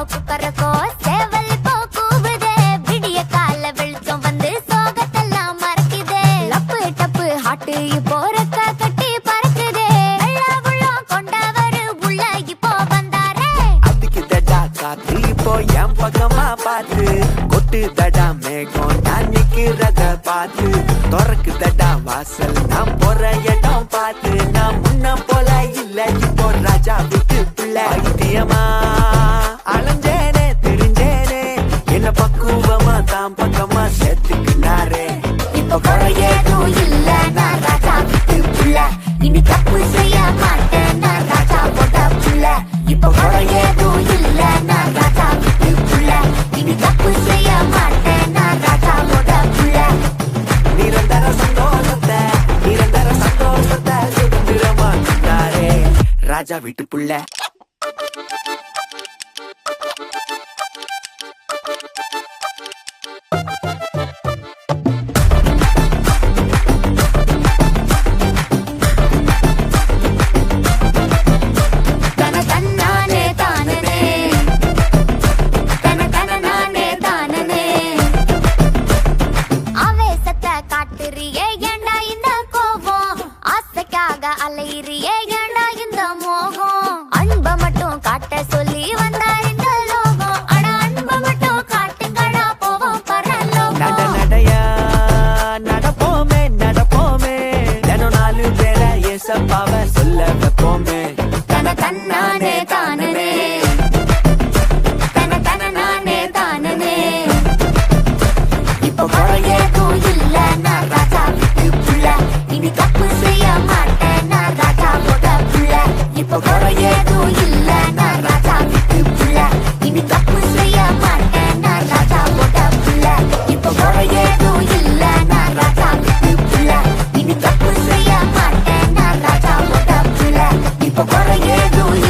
குக்கரக்கோ சேவல் போ கூவுதே விடிய கால வெளிச்சம் வந்து சோகத்தெல்லாம் மறக்குதே. லப்பு டப்பு ஹாட்டு இப்போ ரெக்க கட்டி பறக்குதே. வெள்ளா கொண்டவரு உள்ள இப்போ வந்தாரே. அதுக்கு தடா காத்து இப்போ என் பக்கமா பார்த்து. கொட்டு தடா மேகம் நான் நிக்கிறத பார்த்து. திறக்கு தடா வாசல் நான் போற இடம் பார்த்து. நான் முன்ன போல இல்ல இப்போ ராஜா விட்டு பிள்ளை. ஐத்தியமா என்ன பக்குவமா தான் பக்கமா சேர்த்துக்கினாரே. இப்போ குறையேதும் இல்ல நான் ராஜா விட்டு புள்ள. இனி தப்பு செய்ய மாட்டேன் நான் ராஜா போட்ட புள்ள. இப்போ குறையேதும் இல்ல நான் ராஜா விட்டு புள்ள. இனி தப்பு செய்ய மாட்டேன் நான் ராஜா போட்ட புள்ள. நிரந்தர சந்தோஷத்தை நிரந்தர சந்தோஷத்தை சுதந்திரமா ராஜா வீட்டு புள்ள. ஏசப்பாவ சொல்ல வைப்போமே தன தன்னானே தானனே. தன தன நானே தானனே. இப்போ குறையேதும் இல்ல நான் ராஜா விட்டு புள்ள. இனி தப்பு செய்ய மாட்டேன் நான் ராஜா புள்ள. இப்போ குறையேதும் இல்ல நான் по паре еду я